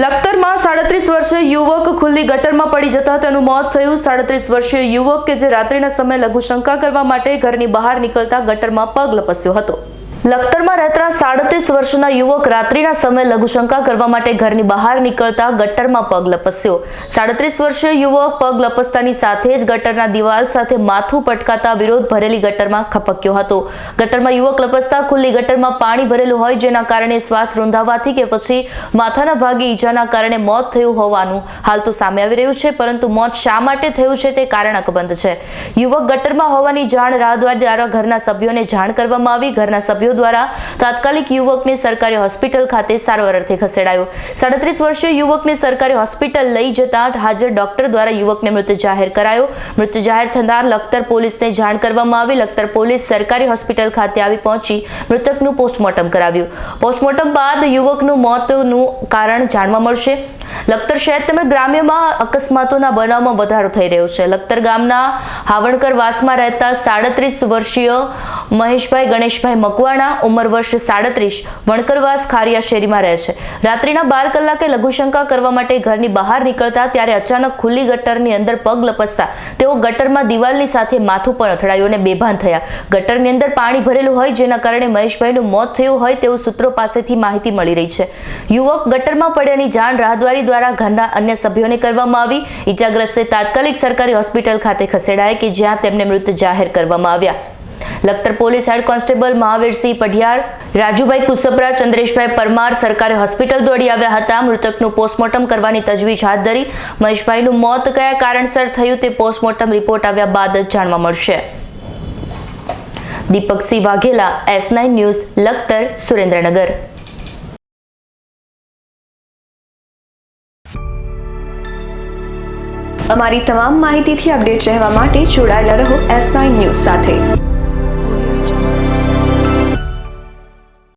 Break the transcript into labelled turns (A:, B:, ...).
A: લખતરમાં સાડત્રીસ વર્ષીય યુવક ખુલ્લી ગટરમાં પડી જતા તેનું મોત થયું. સાડત્રીસ વર્ષીય યુવક કે જે રાત્રિના સમયે લઘુશંકા કરવા માટે ઘરની બહાર નીકળતા ગટરમાં પગ લપસ્યો હતો. લખતરમાં રહેતા સાડત્રીસ વર્ષના યુવક રાત્રિના સમયે લઘુશંકા કરવા માટે ઘરની બહાર નીકળતા ગટરમાં પગ લપસ્યો. સાડત્રીસ વર્ષીય યુવક પગ લપસતાની સાથે જ ગટરના દિવાલ સાથે માથું પટકાતા વિરોધ ભરેલી ગટરમાં ખપક્યો હતો. ગટરમાં યુવક લપસતા ખુલ્લી ગટરમાં પાણી ભરેલું હોય જેના કારણે શ્વાસ રૂંધાવાથી કે પછી માથાના ભાગે ઈજાના કારણે મોત થયું હોવાનું હાલ તો સામે આવી રહ્યું છે, પરંતુ મોત શા માટે થયું છે તે કારણ અકબંધ છે. યુવક ગટરમાં હોવાની જાણ રાહદારી દ્વારા ઘરના સભ્યોને જાણ કરવામાં આવી. ઘરના સભ્યો દ્વારા તાત્કાલિક યુવકને સરકારી હોસ્પિટલ ખાતે સારવાર અર્થે ખસેડાયો. સાડત્રીસ વર્ષીય યુવકને સરકારી હોસ્પિટલ લઈ જતા હાજર ડોક્ટર દ્વારા યુવકને મૃત જાહેર કરાયો. મૃત જાહેર થનાર લખતર પોલીસને જાણ કરવામાં આવી. લખતર પોલીસ સરકારી હોસ્પિટલ ખાતે આવી પહોંચી મૃતકનું પોસ્ટમોર્ટમ કરાવ્યું. પોસ્ટમોર્ટમ બાદ યુવકનું મોતનું કારણ જાણવા મળશે. લખતર શહેર તેમજ ગ્રામ્યમાં અકસ્માતોના બનાવમાં વધારો થઈ રહ્યો છે. લખતર ગામના હાવણકર વાસમાં રહેતા સાડત્રીસ વર્ષીય મહેશભાઈ, ગણેશભાઈ મકવાણા ઉંમર વર્ષ સાડત્રીસ, વણકરવાસ ખારિયા શેરીમાં રહે છે. રાત્રિના બાર કલાકે લઘુશંકા કરવા માટે ઘરની બહાર નીકળતા ત્યારે અચાનક ખુલ્લી ગટરની અંદર પગ લપસતા તેઓ ગટરમાં દિવાલની સાથે માથું પણ અથડાયું અને બેભાન થયા. ગટરની અંદર પાણી ભરેલું હોય જેના કારણે મહેશભાઈનું મોત થયું હોય તેવું સૂત્રો પાસેથી માહિતી મળી રહી છે. યુવક ગટરમાં પડ્યાની જાણ રાહદ્વારી દ્વારા ઘરના અન્ય સભ્યોને કરવામાં આવી. ઈજાગ્રસ્તે તાત્કાલિક સરકારી હોસ્પિટલ ખાતે ખસેડાયા કે જ્યાં તેમને મૃત જાહેર કરવામાં આવ્યા. Lakhtar police head constable Mahavirsinh Padhiyar, Rajubhai Kusapara, Chandreshbhai Parmar સરકારી હોસ્પિટલ દોડી આવ્યા હતા. મૃતકનું પોસ્ટમોર્ટમ કરવાની તજવીજ હાથ ધરી. મહેશભાઈનું મોત કયા કારણસર થયું તે પોસ્ટમોર્ટમ રિપોર્ટ આવ્યા બાદ જ જાણવા મળશે. Deepaksinh Vaghela, S nine news, Lakhtar, Surendranagar.
B: અમારી તમામ માહિતીથી અપડેટ રહેવા માટે જોડાયેલા રહો એસ નાઇન ન્યૂઝ સાથે.